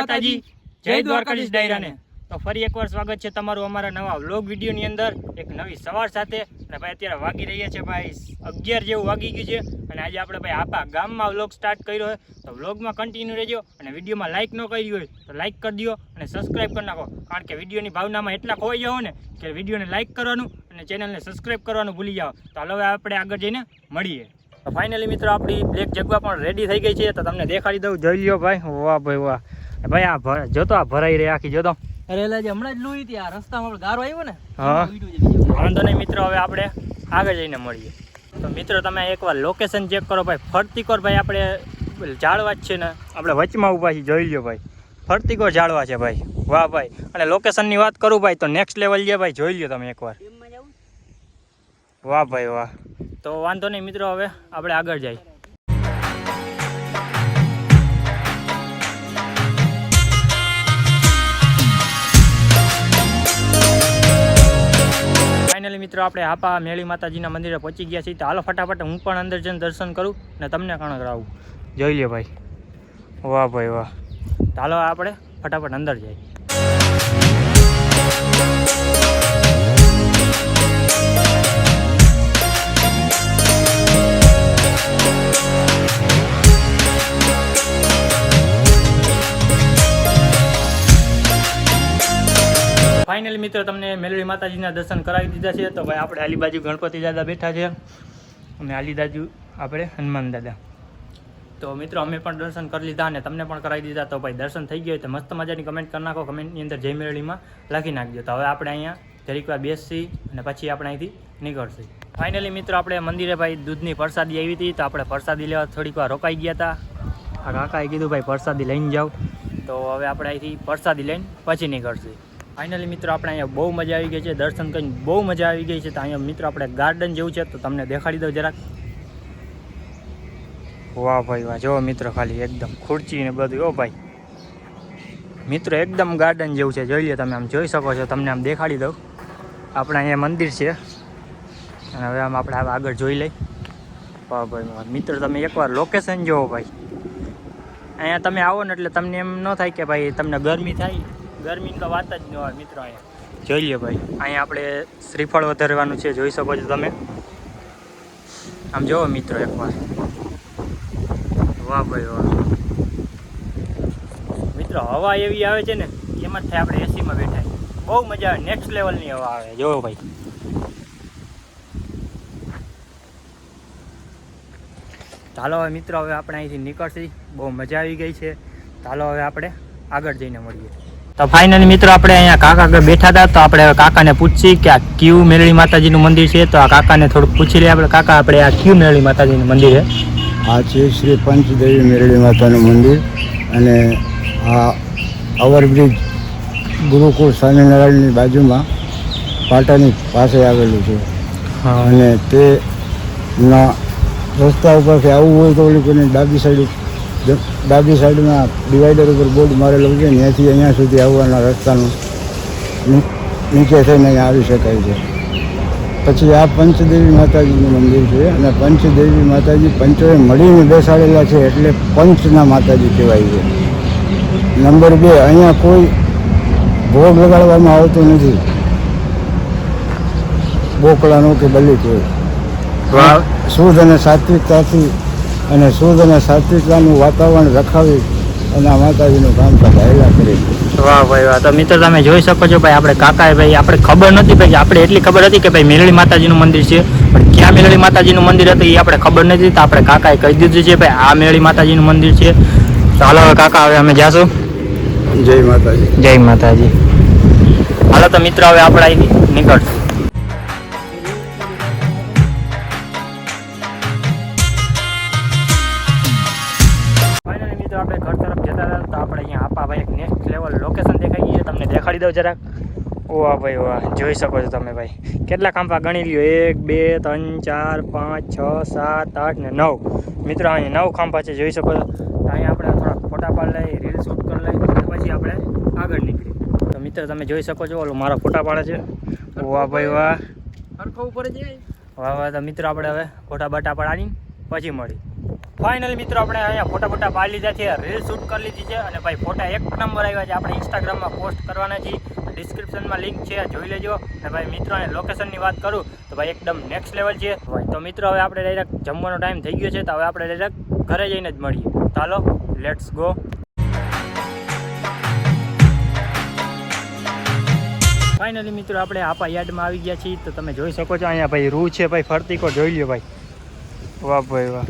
માતાજી જય દ્વારકાધીશ ડાયરાને. તો ફરી એકવાર સ્વાગત છે તમારું અમારા નવા વ્લોગ વિડીયોની અંદર. એક નવી સવાર સાથે. અને ભાઈ અત્યારે વાગી રહ્યા છે ભાઈ અગિયાર જેવું વાગી ગયું છે. અને આજે આપણે ભાઈ આપા ગામમાં વ્લોગ સ્ટાર્ટ કર્યો હોય તો વ્લોગમાં કન્ટિન્યુ રહેજો અને વિડીયોમાં લાઇક ન કરી હોય તો લાઇક કરી દો અને સબસ્ક્રાઇબ કરી નાખો. કારણ કે વિડીયોની ભાવનામાં એટલા ખોવાઈ જાઓ ને કે વિડીયોને લાઇક કરવાનું અને ચેનલને સબસ્ક્રાઇબ કરવાનું ભૂલી જાઓ. તો હવે આપણે આગળ જઈને મળીએ. તો ફાઇનલી મિત્રો આપણી બ્લેક જગવા પણ રેડી થઈ ગઈ છે. તો તમને દેખાડી દઉં. જોઈ લ્યો ભાઈ. વાહ ભાઈ વાહ. ભાઈ આ જો જોતો આ ભરાઈ રહી આખી જોતો અરે એટલે જે હમણાં જ લુઈ હતી આ રસ્તામાં ગારો આવ્યો ને હા. વાંધો નહીં મિત્રો હવે આપણે આગળ જઈને મળીએ. તો મિત્રો તમે એકવાર લોકેશન ચેક કરો ભાઈ. ફરતીકોર ભાઈ આપણે ઝાડવા જ છે ને આપણે વચમાં ઊભા છીએ જોઈ લ્યો ભાઈ. ફરતીકોર ઝાડવા છે ભાઈ. વાહ ભાઈ. અને લોકેશનની વાત કરું ભાઈ તો નેક્સ્ટ લેવલ જે ભાઈ જોઈ લ્યો તમે એકવાર વાહ ભાઈ વાહ. તો વાંધો નહીં મિત્રો હવે આપણે આગળ જઈએ. ફાઇનલી મિત્રો, આપણે આપા મેળી માતાજીના મંદિરે પહોંચી ગયા છીએ. તો હાલો ફટાફટ હું પણ અંદર જઈને દર્શન કરું ને તમને કણ કરાવું. જોઈ લે ભાઈ. વાહ ભાઈ વાહ. તો આપણે ફટાફટ અંદર જઈએ. ફાઇનલી મિત્રો, તમને મેલડી માતાજીના દર્શન કરાવી દીધા છે. તો ભાઈ, આપણે આલી બાજુ ગણપતિ દાદા બેઠા છે. અને આલી બાજુ આપણે હનુમાન દાદા. તો મિત્રો, અમે પણ દર્શન કરી લીધા અને તમને પણ કરાવી દીધા. તો ભાઈ, દર્શન થઈ ગયો તો મસ્ત મજાની કમેન્ટ કરી નાખો. કમેન્ટની અંદર જય મેળડીમાં લખી નાખજો. તો હવે આપણે અહીંયા જરીક બેસી અને પછી આપણે અહીંથી નીકળશું. ફાઇનલી મિત્રો, આપણે મંદિરે ભાઈ દૂધની પ્રસાદી આવી હતી. તો આપણે પ્રસાદી લેવા થોડીક વાર રોકાઈ ગયા હતા. આ કાકાએ કીધું, ભાઈ, પ્રસાદી લઈને જાઓ. તો હવે આપણે અહીંથી પ્રસાદી લઈને પછી નીકળશું. ફાઇનલી મિત્રો, આપણે અહીંયા બહુ મજા આવી ગઈ છે, દર્શન કરીને બહુ મજા આવી ગઈ છે. તો અહીંયા મિત્રો, આપણે ગાર્ડન જેવું છે, તો તમને દેખાડી દઉં જરાક. વાહ ભાઈ, વાહ. જો મિત્રો, ખાલી એકદમ ખુરચી ને બધું. ઓ ભાઈ, મિત્રો, એકદમ ગાર્ડન જેવું છે. જોઈ લો તમે, આમ જોઈ શકો છો. તમને આમ દેખાડી દઉં. આપણે અહીંયા મંદિર છે. અને હવે આમ આપણે આગળ જોઈ લઈ વાહ ભાઈ મિત્રો, તમે એકવાર લોકેશન જોવો ભાઈ. અહીંયા તમે આવો ને એટલે તમને એમ ન થાય કે ભાઈ તમને ગરમી થાય. ગરમીની તો વાત જ ન હોય મિત્રો અહીંયા. જોઈ લ્યો ભાઈ અહીંયા આપણે શ્રીફળ વધારવાનું છે જોઈ શકો છો તમે. આમ જોવો મિત્રો એકવાર. વાહ ભાઈ વાહ. મિત્રો હવા એવી આવે છે ને એમાં જ થાય આપણે એસીમાં બેઠા બહુ મજા આવે નેક્સ્ટ લેવલની હવા આવે. જોવો ભાઈ. ચાલો હવે મિત્રો હવે આપણે અહીંથી નીકળશી. બહુ મજા આવી ગઈ છે. ચાલો હવે આપણે આગળ જઈને મળીએ. તો ફાઇનલી મિત્રો આપણે અહીંયા કાકા આગળ બેઠા હતા તો આપણે કાકાને પૂછી કે આ ક્યુ મેળવી માતાજીનું મંદિર છે. તો આ કાકાને થોડુંક પૂછી લઈએ આપણે. કાકા આપણે આ ક્યુ મેળવી માતાજીનું મંદિર છે? આ છે શ્રી પંચદેવી મેરળી માતાનું મંદિર અને આ ઓવરબ્રિજ ગુરુકુળ સ્વામિનારાયણની બાજુમાં પાટાની પાસે આવેલું છે. અને તેના રસ્તા ઉપરથી આવવું હોય તો ઓલી ડાબી સાઈડ ડાબી સાઈડમાં ડિવાઈડર ઉપર બોર્ડ મારેલું છે ત્યાંથી અહીંયા સુધી આવવાના રસ્તાનું નીચે થઈને અહીંયા આવી શકાય છે. પછી આ પંચદેવી માતાજીનું મંદિર છે અને પંચદેવી માતાજી પંચોએ મળીને બેસાડેલા છે એટલે પંચના માતાજી કહેવાય છે. નંબર બે અહીંયા કોઈ ભોગ લગાડવામાં આવતો નથી. બોકડાનો કે બલિ કોઈ. વાહ શુદ્ધ અને સાત્વિકતાથી અને શુદ્ધ અને સાત્વિકતાનું વાતાવરણ રખાવી અને આ માતાજીનું કામ હેલા કરી વાહ ભાઈ વાહ. તો મિત્રો તમે જોઈ શકો છો ભાઈ આપણે કાકાએ ભાઈ આપણે ખબર નથી ભાઈ આપણે એટલી ખબર હતી કે ભાઈ મેલડી માતાજીનું મંદિર છે. પણ ક્યાં મેલડી માતાજીનું મંદિર હતું એ આપણે ખબર નથી તો આપણે કાકાએ કહી દીધું છે ભાઈ આ મેલડી માતાજીનું મંદિર છે. ચાલો હવે કાકા હવે અમે જાશું. જય માતાજી. જય માતાજી. હાલો તો મિત્રો હવે આપણે નીકળશું. દેખાડી દઉં જરાક. વાહ ભાઈ વાહ જોઈ શકો છો તમે ભાઈ. કેટલા ખાંભા ગણી લ્યો? એક બે ત્રણ ચાર પાંચ છ સાત આઠ ને નવ. મિત્રો અહીંયા નવ ખાંભા છે જોઈ શકો છો. તો અહીંયા આપણે થોડા ફોટા પાડ લઈ રીલ શૂટ કરી લઈ પછી આપણે આગળ નીકળી તો મિત્રો તમે જોઈ શકો છો ઓલો મારા ફોટા પાડે છે. વાહ ભાઈ વાહ વાહ વાહ તો મિત્રો આપણે હવે ફોટા બટા પડાવી પછી મળી ફાઇનલી મિત્રો, આપણે અહીંયા ફોટા ફોટા પાડી લીધા છે રીલ શૂટ કરી લીધી છે અને ભાઈ ફોટા એક નંબર આવ્યા છે. આપણે ઇન્સ્ટાગ્રામમાં પોસ્ટ કરવાના છીએ ડિસ્ક્રિપ્શનમાં લિંક છે, જોઈ લેજો. અને ભાઈ મિત્રો, અને લોકેશનની વાત કરું, તો ભાઈ એકદમ નેક્સ્ટ લેવલ છે. તો મિત્રો, હવે આપણે ડાયરેક્ટ જમવાનો ટાઈમ થઈ ગયો છે, તો હવે આપણે ડાયરેક્ટ ઘરે જઈને જ મળીએ. ચાલો લેટ્સ ગો ફાઇનલી મિત્રો, આપણે આપા યાર્ડમાં આવી ગયા છીએ, તો તમે જોઈ શકો છો, અહીંયા ભાઈ રૂ છે, ભાઈ ફરતી કો જોઈ લ્યો ભાઈ. વાહ ભાઈ વાહ.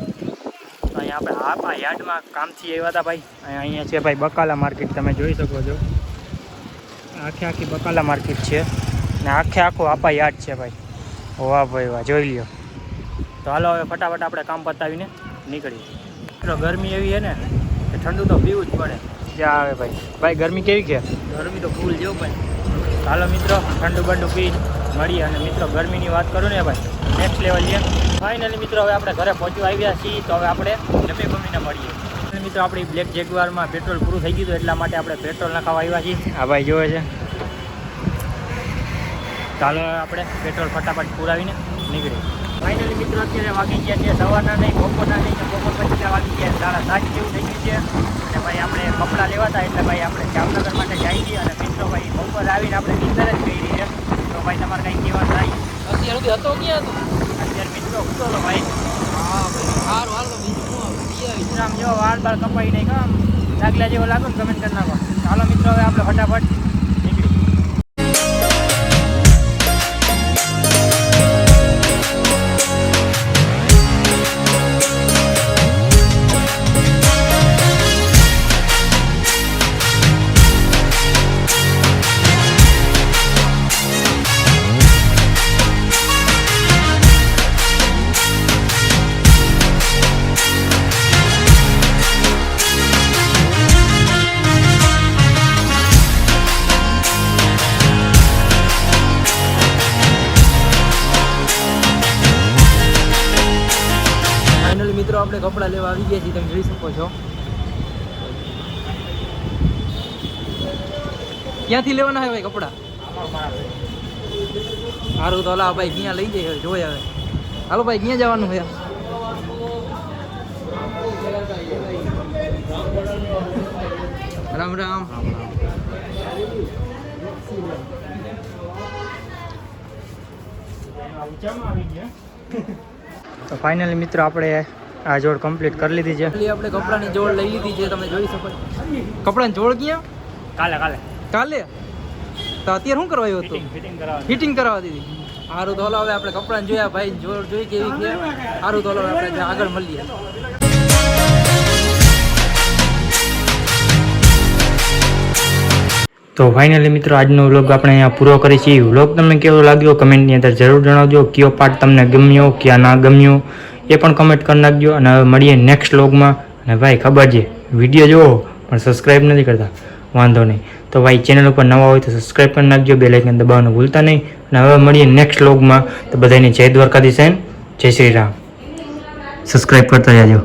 અહીંયા આપણે આપા યાર્ડમાં કામથી આવ્યા હતા ભાઈ. અહીંયા અહીંયા છે ભાઈ બકાલા માર્કેટ તમે જોઈ શકો છો. આખે આખી બકાલા માર્કેટ છે. ને આખે આખું આપા યાર્ડ છે ભાઈ. વાહ ભાઈ વાહ જોઈ લ્યો. તો હાલો હવે ફટાફટ આપણે કામ પતાવીને નીકળીએ. મિત્રો ગરમી એવી છે ને કે ઠંડુ તો પીવું જ પડે. જ્યાં આવે ભાઈ. ભાઈ ગરમી કેવી કે ગરમી તો ફૂલ જેવું ભાઈ. હાલો મિત્રો ઠંડુ બંડુ પી મળીએ અને મિત્રો, ગરમીની વાત કરું ને ભાઈ. નેક્સ્ટ લેવલ છે. ફાઇનલી મિત્રો, હવે આપણે ઘરે પહોંચવા આવ્યા છીએ, તો હવે આપણે જમી બમીને મળીએ. મિત્રો, આપણી બ્લેક જેગવારમાં પેટ્રોલ પૂરું થઈ ગયું એટલા માટે આપણે પેટ્રોલ નખાવા આવ્યા છીએ. આ ભાઈ જોવે છે. ચાલો આપણે પેટ્રોલ ફટાફટ પુરાવીને નીકળીએ. ફાઇનલી મિત્રો, અત્યારે વાગી ગયા છે સવારના નહીં, બપોરના નહીં બપોર પછી વાગી ગયા સાડા સાત જેવું થઈ ગયું છે. અને ભાઈ, આપણે કપડાં લેવાતા, એટલે ભાઈ, આપણે જામનગર માટે જઈએ અને મિત્રો, ભાઈ, બપોર આવીને આપણે નીંદર જ કરી છે ભાઈ તમારે કંઈ કહેવાનું થાય? અત્યાર સુધી હતો ક્યાં હતો અત્યારે મિત્રો હતો તો ભાઈ. હા ભાઈ સારું હાલ. વિશ્રામ જેવો વાળ બાળ કપાઈ નહીં કામ દાખલા જેવો લાગો ને કમેન્ટ કરી નાખો. ચાલો મિત્રો હવે આપણે ફટાફટ આપણે કપડાં લેવા આવી ગયા છીએ તમે જોઈ શકો છો. ક્યાંથી લેવાના હોય ભાઈ કપડાં? સારું તો હલા ભાઈ ક્યાં લઈ જાય જોઈ હવે. હાલો ભાઈ ક્યાં જવાનું હોય રામ રામ. તો ફાઇનલી મિત્રો આપણે આ જોડ કમ્પ્લીટ કરી લીધી છે. આપણે કપડાની જોડ લઈ લીધી છે તમે જોઈ શકો કપડાની જોડ ક્યાં? કાલે કાલે. કાલે? તો અત્યારે શું કરવા આવ્યો હતો? ફિટિંગ કરાવવા દીધી. સારું તો હવે આપણે કપડાને જોયા ભાઈ જોડ જોઈ કેવી છે. સારું તો આપણે આગળ મળીએ. તો ફાઇનલી મિત્રો આજનો વ્લોગ આપણે અહીંયા પૂરો કરીએ છીએ. વ્લોગ તમને કેવો લાગ્યો? કમેન્ટની અંદર જરૂર જણાવજો. કયો પાર્ટ તમને ગમ્યો ક્યાં ના ગમ્યો? એ પણ કમેન્ટ કરી નાખજો અને હવે મળીએ નેક્સ્ટ લોગમાં અને ભાઈ, ખબર છે વીડિયો જુઓ, પણ સબસ્ક્રાઈબ નથી કરતા. વાંધો નહીં. તો ભાઈ ચેનલ ઉપર નવા હોય તો સબસ્ક્રાઈબ કરી નાખજો, બે લાઇકન દબાવવાનું ભૂલતા નહીં. અને હવે મળીએ નેક્સ્ટ લોગમાં તો બધાને જય દ્વારકાધીશ જય શ્રી રામ. સબસ્ક્રાઈબ કરતા જાજો